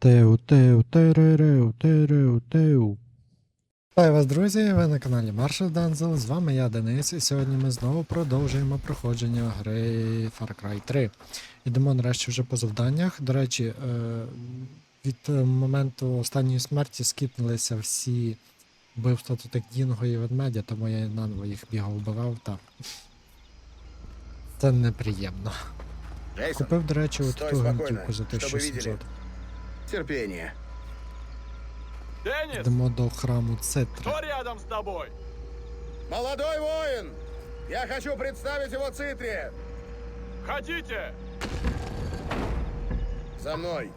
Теу, теу, теререу, тереу, теу. Вітаю вас, друзі! Ви на каналі Marshall Данзел. З вами я, Денис, і сьогодні ми знову продовжуємо проходження гри Far Cry 3. Йдемо нарешті вже по завданнях. До речі, е, від е, моменту останньої смерті скіпнулися всі вбивства тут як Дінго і ведмедя, тому я наново їх бігав вбивав. Та. Це неприємно. Джейсон, Купив, до речі, от ту гвинтівку за щоб ви 1700. видели. Терпение. Деннис, Йдемо до храму Цитри. кто рядом с тобой? Молодой воин! Я хочу представить его Цитре! Хотите? За мной!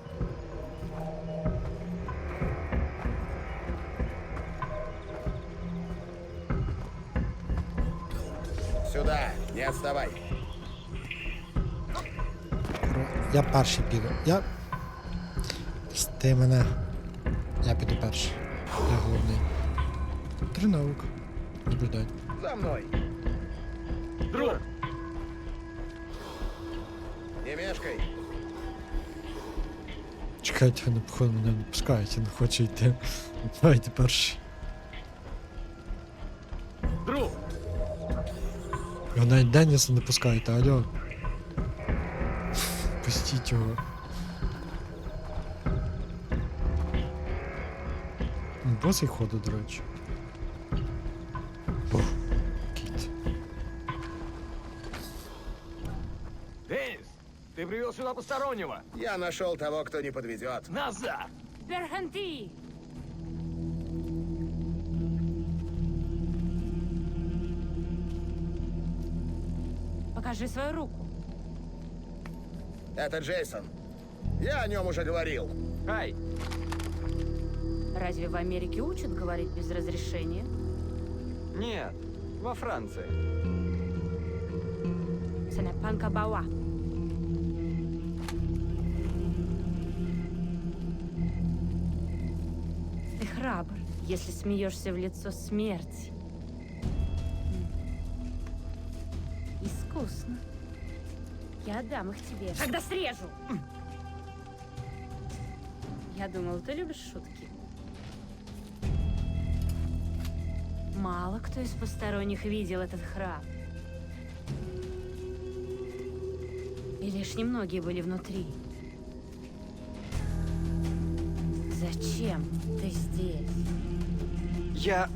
Сюда, не отставай. Я перший піду. Я. Ти мене. Я піду перший. Я головний. Три наук. Добрий день. За мной! Друг, Не мешкай! Чекайте, вони походу мене не пускають, я не хочу йти. Давайте перший. друг, Його навіть Деніса не пускаєте, алло. Пустіть його. Босий ходить, до речі. Ух, Кіт. Деннис, ты привел сюда постороннего. Я нашел того, кто не подведет. Назад! Перханти! Покажи свою руку. Это Джейсон. Я о нем уже говорил. Ай, Разве в Америке учат говорить без разрешения? Нет, во Франции. Санапанка Бауа. Ты храбр, если смеешься в лицо смерти. Искусно. Я отдам их тебе, когда срежу. Я думал, ты любишь шутки. Мало кто из посторонних видел этот храм. И лишь немногие были внутри. Зачем ты здесь? Я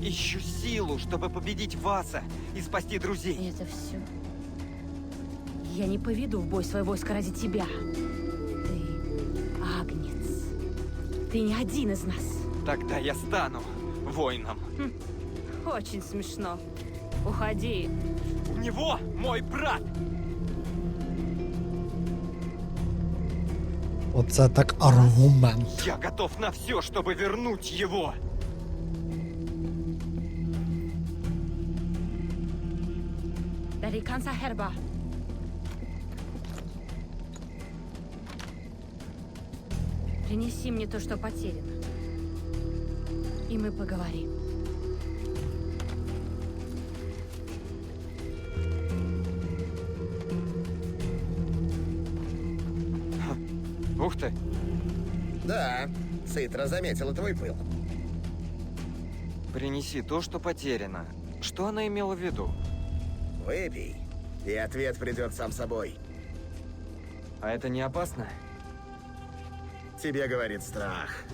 ищу силу, чтобы победить Васа и спасти И друзей. это все. Я не поведу в бой свое войско ради тебя. Ты агнец. Ты не один из нас. Тогда я стану воином. Очень смешно. Уходи. У него мой брат. Оце так аргумент. Я готов на все, чтобы вернуть его. Дарикан Сахерба. Принеси мне то, что потеряно. И мы поговорим. Ух ты. Да, Цитра заметила твой пыл. Принеси то, что потеряно. Что она имела в виду? Выпей, и ответ придет сам собой. А это не опасно? Тебе говорит страх.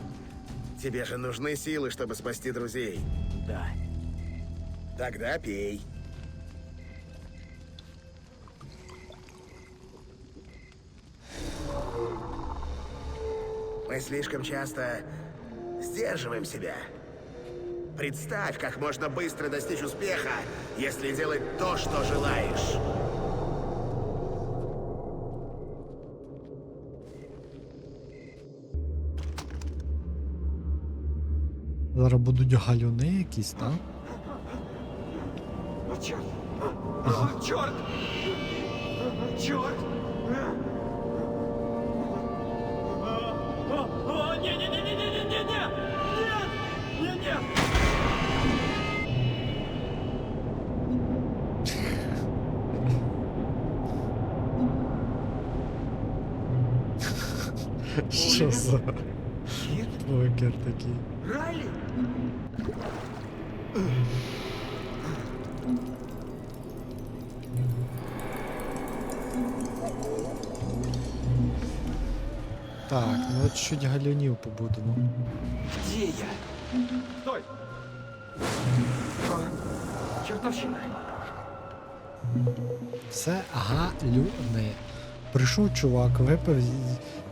Тебе же нужны силы, чтобы спасти друзей. Да. Тогда пей. Мы слишком часто сдерживаем себя. Представь, как можно быстро достичь успеха, если делать то, что желаешь. Зараз будуть галюни якісь, так? О, черт! О, Що за покер такий? Райли? Так, ну от чуть галюнів побудемо. Где я? Стой! Чертовщина. Це галюни. Прийшов чувак, випив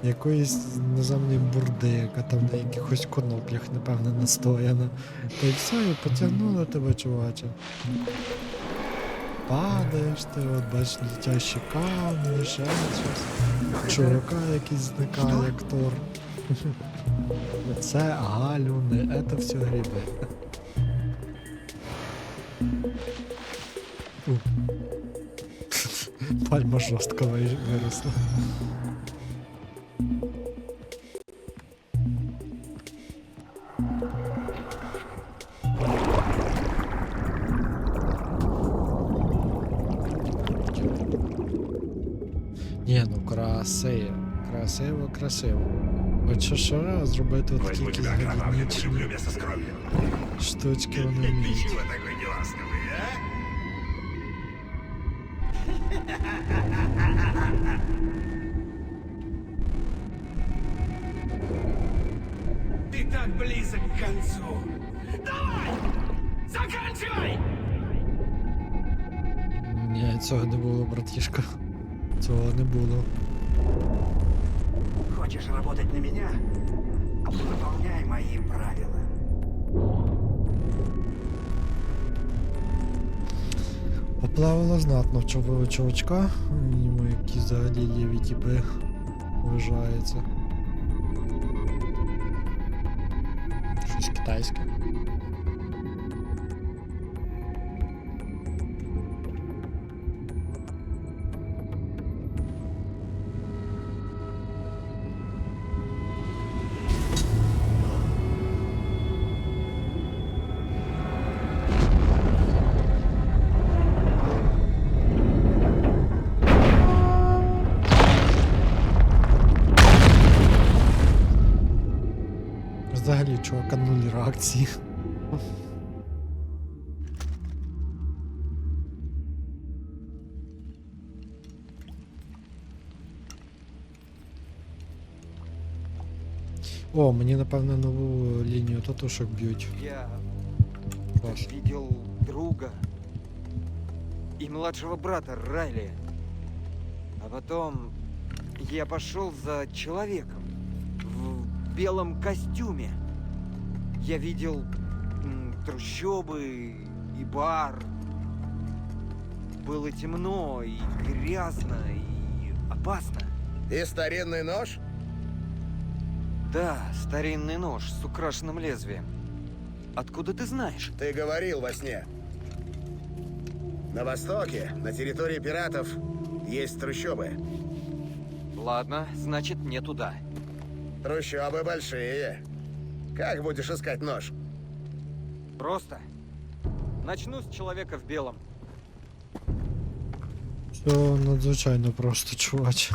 якоїсь наземної бурди, яка там на якихось коноплях, напевне, настояна. Та й все, і потягнуло тебе, чуваче. Падаєш ти, от бачиш летящі камні, ще щось. Чувака якийсь зникає, як Тор. Це галюни, це все гриби. Пальма жорстко ви- виросла. Ні, ну красиво, красиво, красиво. От що що зробити от такі Возьму якісь тебя окровавленную, гранічні люблю место с кровью. штучки вони Ты вміють. Ты так близок к концу. Давай! Заканчивай! Ні, цього не було, братішка. Цього не було. Хочешь работать на меня? Выполняй мои правила. Поплавило знатно в чувачка. Йому які взагалі ліві тіпи вважаються. Щось китайське. чувака нуль реакції. О, мені напевно нову лінію татушок б'ють. Я Клас. видел друга и младшего брата Райли. А потом я пошел за человеком в белом костюме. Я видел трущобы и бар. Было темно и грязно и опасно. И старинный нож? Да, старинный нож с украшенным лезвием. Откуда ты знаешь? Ты говорил во сне. На востоке, на территории пиратов, есть трущобы. Ладно, значит не туда. Трущобы большие. Как будешь искать нож? Просто. Начну с человека в белом. Все надзвичайно просто, чувач.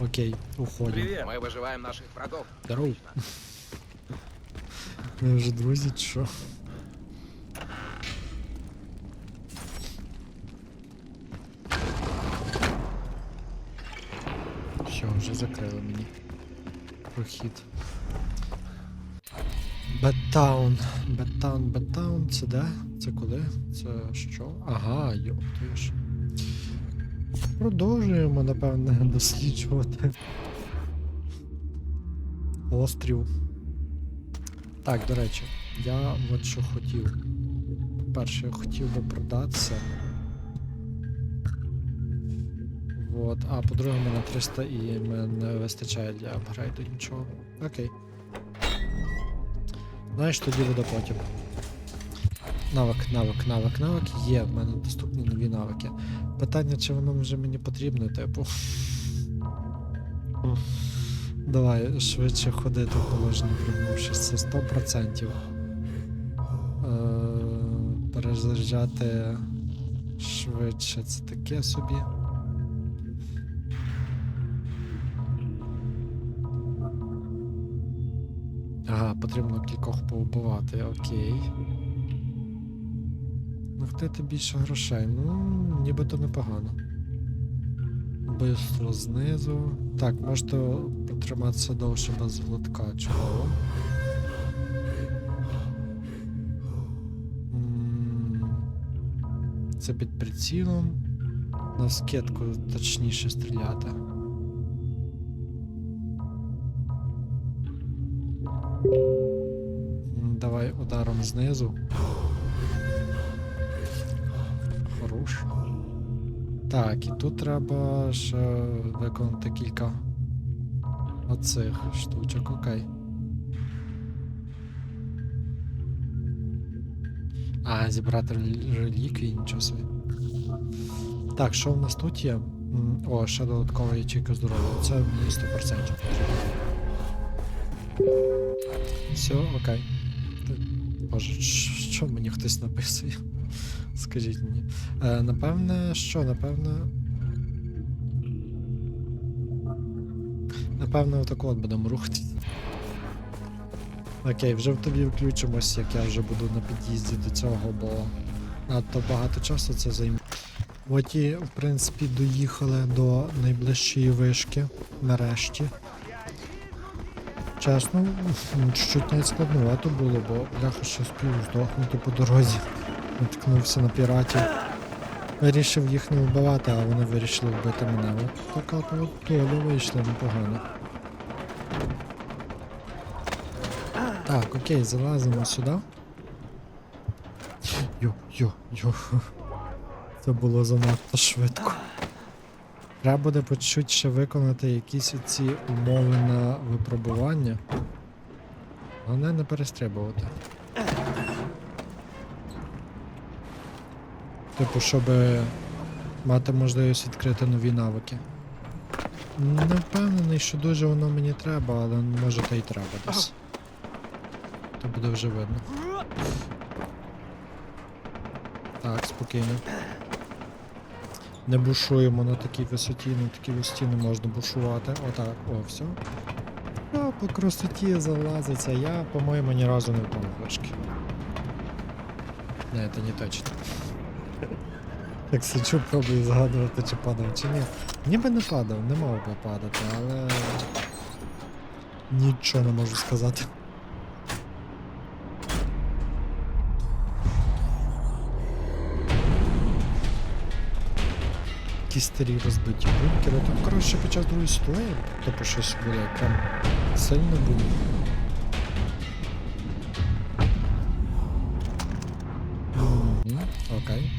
Окей, уходимо. Привет! Мы выживаем наших врагов. Здорово. Ми вже друзі, чи що? Все, вже закрили мені. Прохід. Беттаун. Беттаун, Беттаун, це де? Це коли? Це що? Ага, йоптуєш. Продовжуємо, напевне, досліджувати. Острів. Так, до речі, я от що хотів. По-перше, я хотів би продатися. Вот. А по-друге, мене 300 і мене не вистачає для апгрейду нічого. Окей. Знаєш, тоді буде потім. Навик, навик, навик, навик. Є в мене доступні нові навики. Питання, чи воно вже мені потрібно, типу. Давай швидше ходити в положенні пригнувшись, це 100%. Е, перезаряджати швидше, це таке собі. Ага, потрібно кількох повбивати, окей. Ну, хто більше грошей? Ну, нібито непогано. Вбивство знизу. Так, можете протриматися довше без глотка. Чого? Це під прицілом. На скидку точніше стріляти. Ударом знизу. Хорош. Так, і тут треба ще виконати кілька оцих штучок, окей. А, зібрати релі- реліквії, нічого собі. Так, що в нас тут є? О, ще додаткова ячейка здоров'я. Це мені 100% потрібно. Все, окей. Боже, що мені хтось написує? Скажіть мені. Е, напевне, що, напевне. Напевне, отако от будемо рухатись. Окей, вже в тобі включимось, як я вже буду на під'їзді до цього, бо надто багато часу це займе. От і, в принципі, доїхали до найближчої вишки, нарешті. Чесно, чуть-чуть навіть складновато було, бо бляха ще спів здохнути по дорозі. Наткнувся на піратів. Вирішив їх не вбивати, а вони вирішили вбити мене. От така то доля вийшла непогано. Так, окей, залазимо сюди. Йо, йо, йо. Це було занадто швидко. Треба буде по чуть ще виконати якісь оці умови на випробування. Головне не перестрибувати. Типу, щоб мати можливість відкрити нові навики. Не впевнений, що дуже воно мені треба, але може та й треба десь. То буде вже видно. Так, спокійно. Не бушуємо на такій висоті, на такій висоті не можна бушувати. Отак, о, все. А, по красоті залазиться. Я, по-моєму, ні разу не впав вишки. Не, це не точно. Так сиджу, пробую згадувати, чи падав, чи ні. Ніби не падав, не мав би падати, але. Нічого не можу сказати. Якісь старі розбиті бункери. Там, коротше, під час другої світової, тобто щось буде прям сильно було. Мгм, Окей.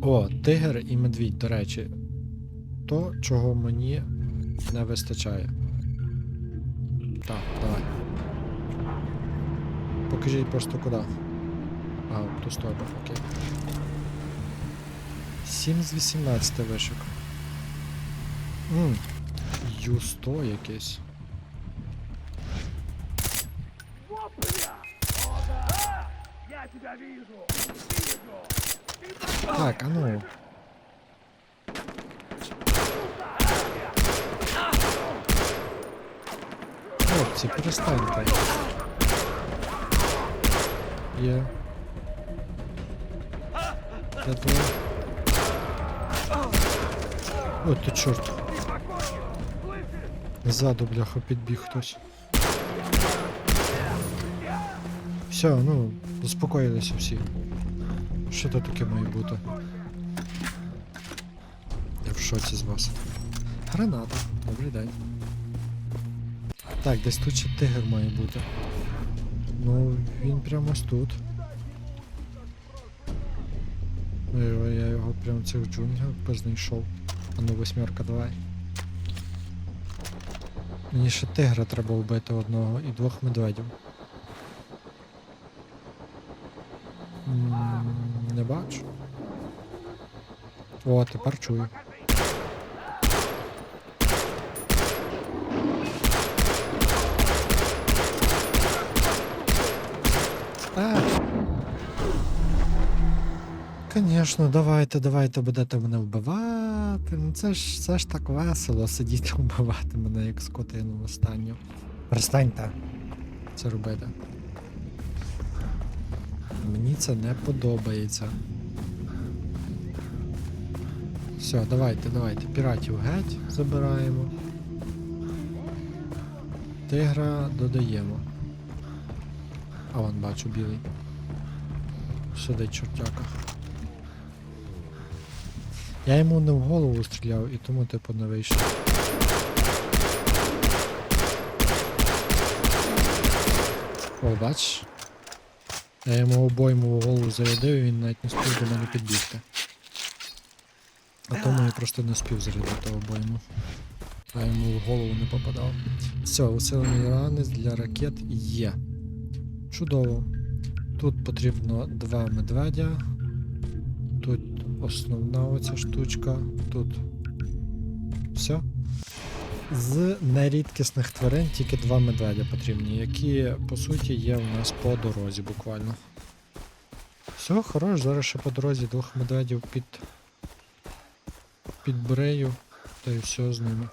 О, тигр і медвідь, до речі. То, чого мені не вистачає. Так, давай. Покажіть просто куди. А, в ту сторону, окей. 7 з 18 вишик. Ммм. Ю100 якийсь. Так, а ну. Хлопці, перестаньте. Є. Де твоє? О, ти чорт. Ззаду, бляха, підбіг хтось. Все, ну, заспокоїлися всі. Що то таке має бути? Я в шоці з вас. Граната. Добрий день. Так, десь тут ще тигр має бути. Ну, він прямо ось тут. Я його прямо цих джунглях би знайшов. А ну восьмерка, давай. Мені ще тигра треба вбити одного і двох медведів. Не бачу. О, тепер чую. Так. Звісно, давайте, давайте будете мене вбивати. Ну це ж це ж так весело сидіти вбивати мене як скотину останню. Перестаньте це робити. Мені це не подобається. Все, давайте, давайте. Піратів геть забираємо. Тигра додаємо. А вон бачу білий. Сидить чортяка. Я йому не в голову стріляв і тому типу не вийшов. О, бач. Я йому обойму в голову зарядив, і він навіть не спів до мене підбігти. А тому я просто не спів зарядити обойму. А йому в голову не попадав. Все, усилений ранець для ракет є. Чудово. Тут потрібно два медведя. Основна оця штучка. Тут. Все. З нерідкісних тварин тільки два медведя потрібні, які по суті є у нас по дорозі буквально. Все, хорош, зараз ще по дорозі двох медведів під. Підбрею, та й все з ними.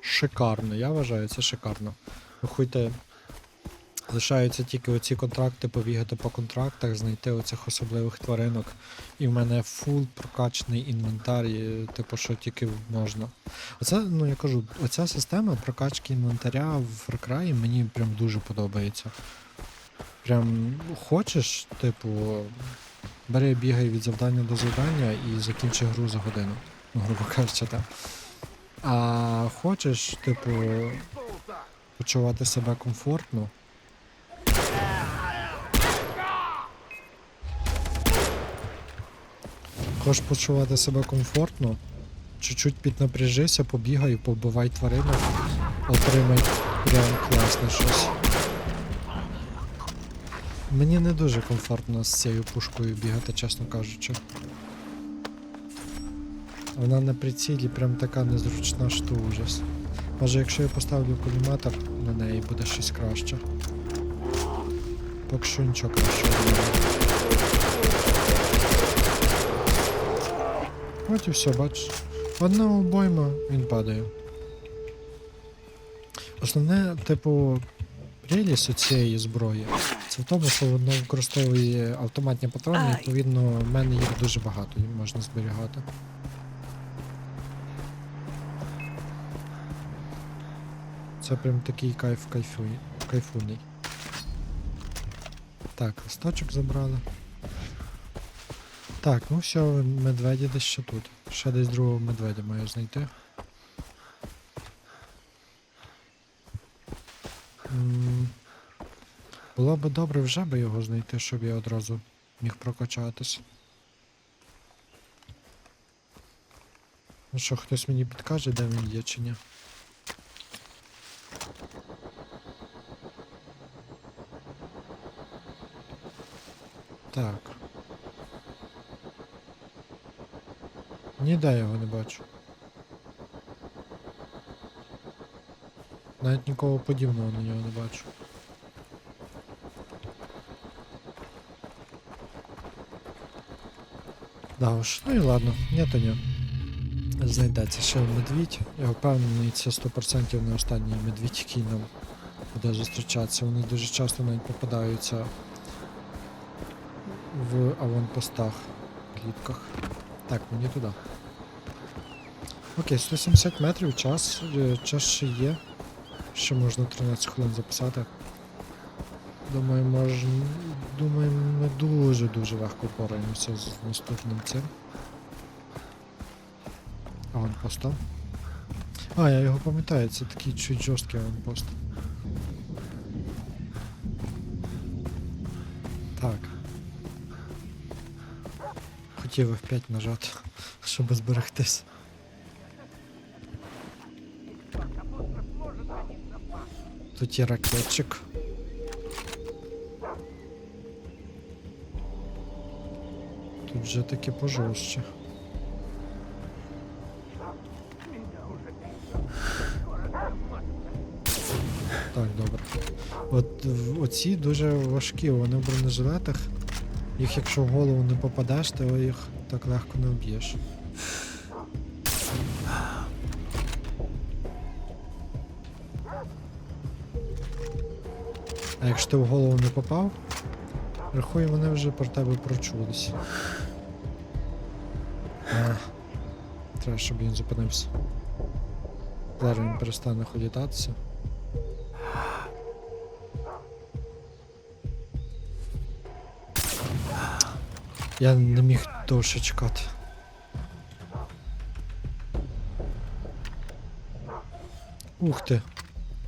Шикарно, я вважаю, це шикарно. Виходьте, лишаються тільки оці контракти, побігати по контрактах, знайти оцих особливих тваринок. І в мене фул прокачаний інвентар, типу, що тільки можна. Оце, ну я кажу, оця система прокачки інвентаря в Far мені прям дуже подобається. Прям хочеш, типу, бери, бігай від завдання до завдання і закінчи гру за годину. Ну, грубо кажучи, так. А хочеш, типу, почувати себе комфортно. Хочеш почувати себе комфортно, чуть-чуть піднапряжися, побігай, побивай тваринок, отримай прям класне щось. Мені не дуже комфортно з цією пушкою бігати, чесно кажучи. Вона на прицілі прям така незручна, що ужас. Може, якщо я поставлю коліматор на неї, буде щось краще. Поки що нічого кращого немає. От і все, бачиш. Одна обойма, він падає. Основне, типу, прелість у цієї зброї це в тому, що воно використовує автоматні патрони, відповідно, в мене їх дуже багато, їх можна зберігати. Це прям такий кайф кайфуй, кайфуний. Так, листочок забрали. Так, ну все, медведі десь ще тут. Ще десь другого медведя маю знайти. Було б добре вже би його знайти, щоб я одразу міг прокачатись. Ну що, хтось мені підкаже, де він є чи ні? Так. Ніде я його не бачу. Навіть нікого подібного на нього не бачу. Да уж, ну і ладно, ні то ні. Знайдеться ще медвідь. Я впевнений, це 100% не останній медвідь, який нам буде зустрічатися. Вони дуже часто навіть попадаються в аванпостах, клітках. Так, мені туди. Окей, 170 метрів, час, е, час ще є. Ще можна 13 хвилин записати. Думаю, мож... Думаю, ми дуже-дуже легко впораємося з наступним цим. Аванпостом. А, я його пам'ятаю, це такий чуть жорсткий аванпост. Так. Хотів F5 нажати, щоб зберегтись. Тут є ракетчик. Тут вже таки пожорстче. Так, добре. От оці дуже важкі, вони в бронежилетах. Їх якщо в голову не попадеш, то їх так легко не вб'єш. А якщо ти в голову не попав, рахуй, вони вже про тебе прочулись. А, треба, щоб він зупинився. Зараз він перестане ходітатися. Я не міг довше чекати. Ух ти!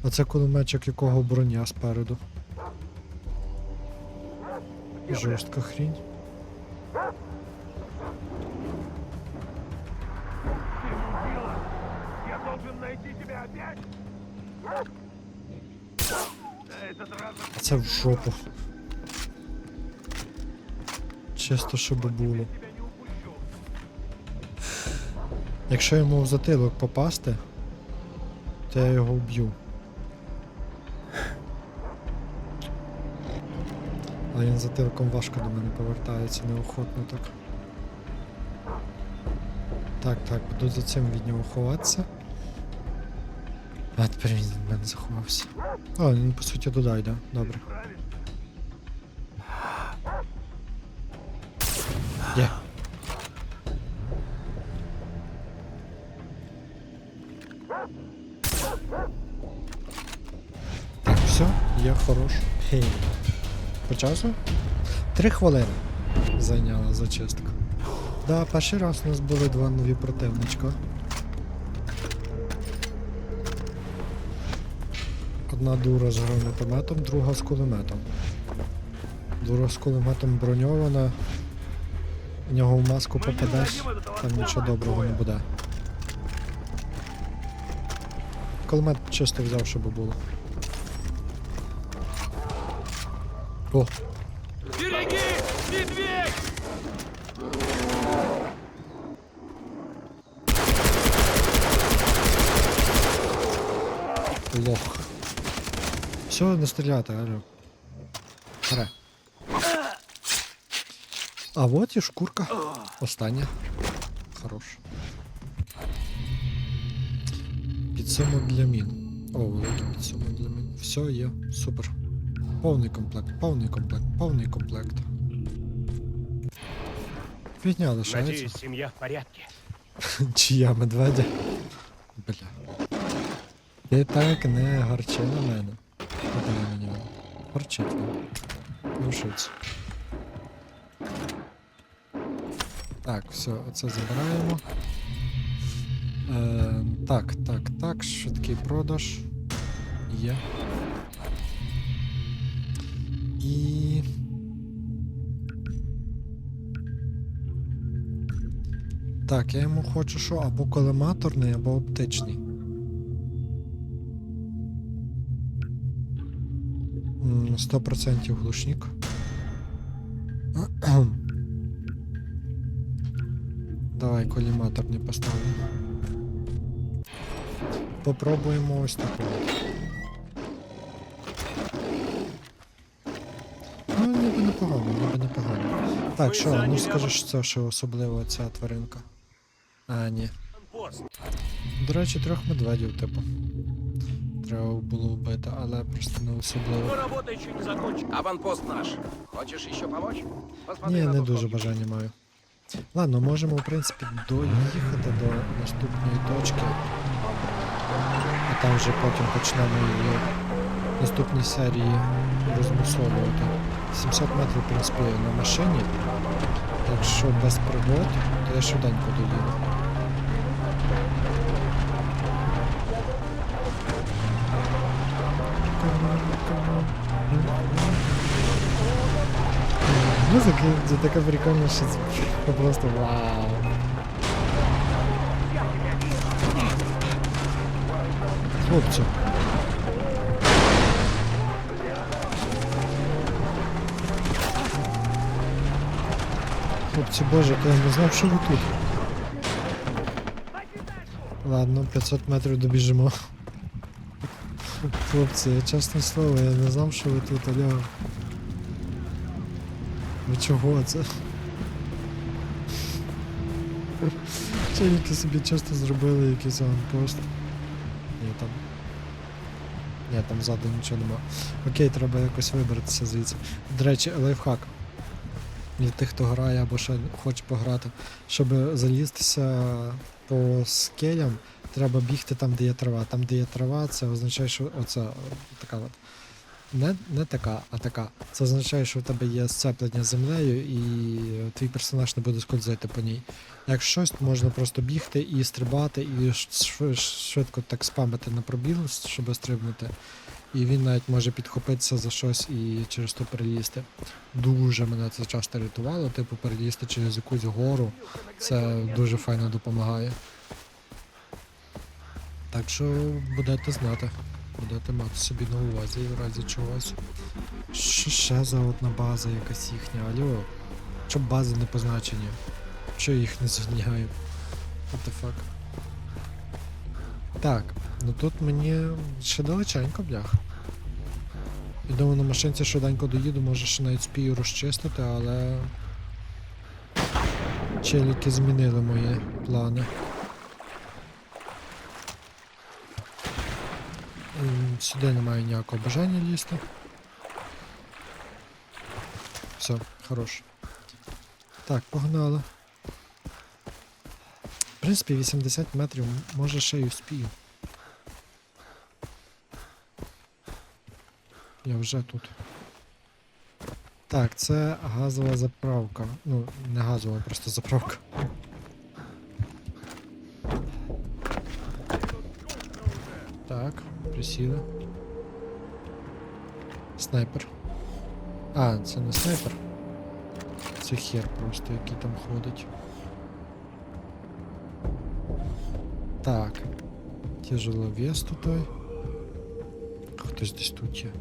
А це кулеметчик якого броня спереду. Жорстка хрінь. Я должен найти тебя опять! Це в жопу. Чисто, щоб було. Якщо йому в затилок попасти, то я його вб'ю. А він затилком важко до мене повертається, неохотно так. Так, так, буду за цим від нього ховатися. А тепер він від мене заховався. А, він по суті туди йде, добре. Є. Так, все, я хорош. Хей. По часу? Три хвилини зайняла зачистка. Да, перший раз у нас були два нові противничка. Одна дура з гранатометом, друга з кулеметом. Дура з кулеметом броньована. В нього в маску попадеш, там нічого доброго не буде. Кулемет чисто взяв, щоб було. О, Береги! Медведь! лох. Все, не стріляти, алло. Харе. А вот і шкурка. Остання. Хорош. Підсумок для мін. О, великий підсумок для мін. Все є, супер. Повний комплект, повний комплект, повний комплект. Фігня лишається. Надеюсь, семья в порядке. Чия медведя? Бля. Ти так не гарчи на мене. Куди на нього? Гарчить. Рушиться. Так, все, оце забираємо. Е, так, так, так, швидкий продаж. Є. І. Так, я йому хочу що або колематорний, або оптичний. М, 100% глушник. Давай коліматорний поставимо. Попробуємо ось таке. Непогано, ніби непогано. Так, що, ну скажи, що що особливо ця тваринка. А, ні. До речі, трьох медведів, типу. Треба було вбити, але просто не особливо. Работа еще. Аванпост наш. Хочешь еще помочь? Ні, не дуже бажання маю. Ладно, можемо, в принципі, доїхати до наступної точки. А там вже потім почнемо її в наступній серії розмусолювати. 700 метрів, в принципі, на машині. Якщо без пригод, то я швиденько доїду. Музика це така прикольна, що це просто вау. Хлопці. Хлопці, боже, я не знав, що ви тут. Ладно, 500 метрів добіжимо. Хлопці, чесне слово, я не знав, що ви тут, алло. Ви чого це? Челіки собі часто зробили якийсь аванпост. Ні, там. Ні, там ззаду нічого нема. Окей, треба якось вибратися звідси. До речі, лайфхак. Для тих, хто грає або ще хоче пограти. Щоб залізтися по скелям, треба бігти там, де є трава. Там, де є трава, це означає, що оце така от. Не, не така, а така. Це означає, що в тебе є сцеплення з землею, і твій персонаж не буде скользити по ній. Як щось, можна просто бігти і стрибати, і швидко так спамити на пробіл, щоб стрибнути. І він навіть може підхопитися за щось і через то перелізти. Дуже мене це часто рятувало, типу перелізти через якусь гору. Це дуже файно допомагає. Так що будете знати. Будете мати собі на увазі в разі чогось. Що ще за одна база якась їхня? Алло. Щоб бази не позначені? Що їх не звільняю? What the fuck? Так, ну тут мені ще далеченько, блях. Я думаю, на машинці швиденько доїду, може ще навіть спію розчистити, але. Челіки змінили мої плани. Сюди немає ніякого бажання лізти. Все, хорош. Так, погнали. Принципі, 80 метрів, може ще й успію. Я вже тут. Так, це газова заправка. Ну, не газова, просто заправка. Так, присіли. Снайпер. А, це не снайпер. Це хер просто, який там ходить. Так. Тяжеловес тут той. Хтось десь тут є.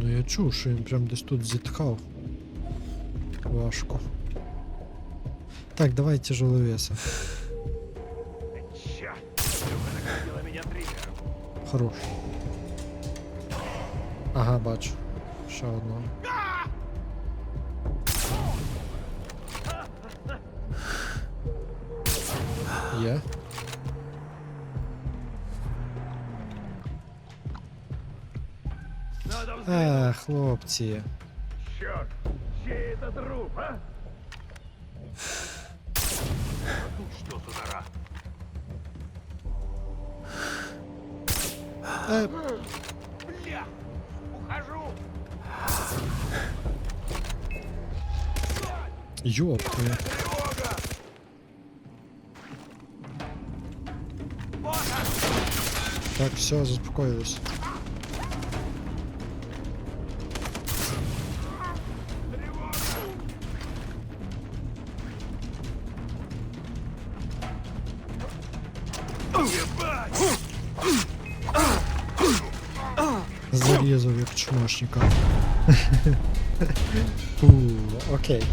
Ну я чув, що він прям десь тут зітхав. Важко. Так, давай тяжеловеса. Хорош. Ага, бачу. Ще одного. Є. Е, хлопці. Черт, чей это труп, а? Что туда? Е, Бля! Ухожу! йопки. Так, все, заспокоїлись. Зарізав як чмошника. Окей.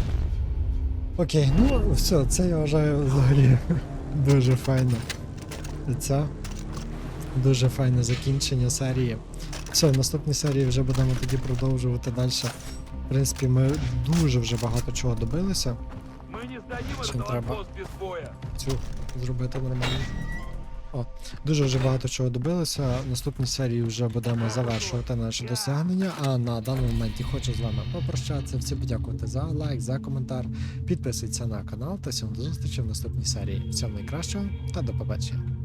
Окей, ну все, це я вважаю взагалі дуже файно. І це дуже файне закінчення серії. Все, в наступній серії вже будемо тоді продовжувати далі. В принципі, ми дуже вже багато чого добилися. Мы не Чем треба? Цю зробити нормально. О, дуже вже багато чого добилися. В наступній серії вже будемо завершувати наше досягнення. А на даному моменті хочу з вами попрощатися. Всім подякувати за лайк, за коментар. Підписуйтесь на канал та всім до зустрічі в наступній серії. Всього найкращого та до побачення.